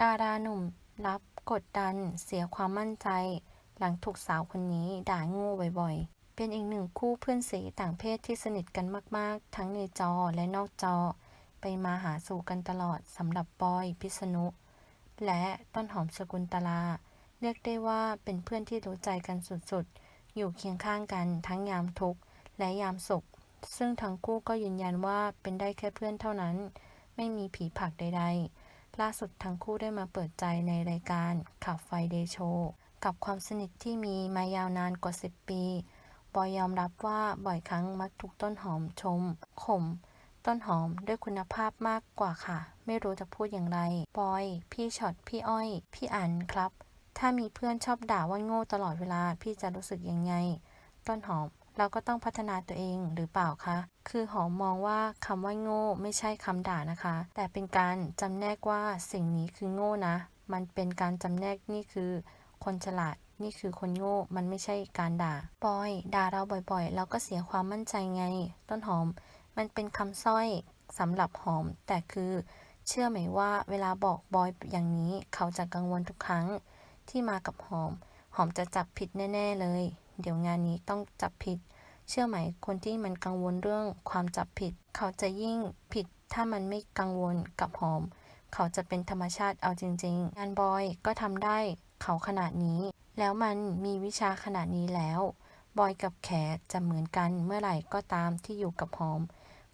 ดาราหนุ่มรับกดดันเสียความมั่นใจ หลังถูกสาวคนนี้ด่าโง่บ่อยๆ เป็นอีกหนึ่งคู่เพื่อนสีต่างเพศที่สนิทกันมากๆ ทั้งในจอและนอกจอ ไปมาหาสู่กันตลอดสำหรับบอยพิษณุ และต้นหอมสกุลตลา เรียกได้ว่าเป็นเพื่อนที่รู้ใจกันสุดๆ อยู่เคียงข้างกันทั้งยามทุกข์และยามสุข ซึ่งทั้งคู่ก็ยืนยันว่าเป็นได้แค่เพื่อนเท่านั้น ไม่มีผีผักใด ๆ ล่าสุดทั้งคู่ได้มาเปิดใจในรายการขับไฟเดย์โชว์กับความสนิทที่มีมายาวนานกว่า 10 ปี บอยยอมรับว่าบ่อยครั้งมักถูกต้นหอมชมข่มต้นหอมด้วยคุณภาพมากกว่าค่ะ ไม่รู้จะพูดอย่างไร บอย พี่ช็อต พี่อ้อย พี่อันครับ ถ้ามีเพื่อนชอบด่าว่าโง่ตลอดเวลา พี่จะรู้สึกยังไง ต้นหอม เราก็ต้องพัฒนาตัวเองหรือเปล่าคะ คือหอมมองว่าคำว่าโง่ไม่ใช่คำด่านะคะ แต่เป็นการจำแนกว่าสิ่งนี้คือโง่นะ มันเป็นการจำแนกนี่คือ คนฉลาดนี่คือคนโง่ มันไม่ใช่การด่าบอย ด่าเราบ่อยๆ เราก็เสียความมั่นใจไง ต้นหอม มันเป็นคำสร้อยสำหรับหอม แต่คือ เชื่อไหมว่าเวลาบอกบอยอย่างนี้ เขาจะกังวลทุกครั้งที่มากับหอม หอมจะจับผิดแน่ ๆเลย เดี๋ยวงานนี้ต้องจับผิด เชื่อไหมคนที่มันกังวลเรื่องความจับผิด เขาจะยิ่งผิดถ้ามันไม่กังวลกับหอม เขาจะเป็นธรรมชาติเอาจริง ๆ งานบอยก็ทำได้เขาขนาดนี้ แล้วมันมีวิชาขนาดนี้แล้ว บอยกับแขจะเหมือนกันเมื่อไหร่ก็ตามที่อยู่กับหอม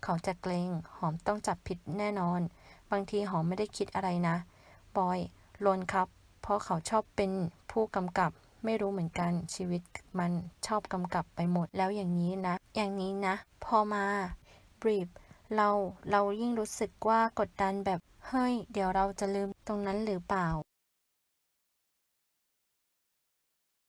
เขาจะเกรงหอมต้องจับผิดแน่นอน บางทีหอมไม่ได้คิดอะไรนะ บอยลนครับ เพราะเขาชอบเป็นผู้กำกับ ไม่รู้เหมือนกันชีวิตมันชอบกำกับไปหมดแล้วอย่างนี้นะ อย่างนี้นะ พอมาบรีบเราเรายิ่งรู้สึกว่ากดดันแบบ เฮ้ย เดี๋ยวเราจะลืมตรงนั้นหรือเปล่า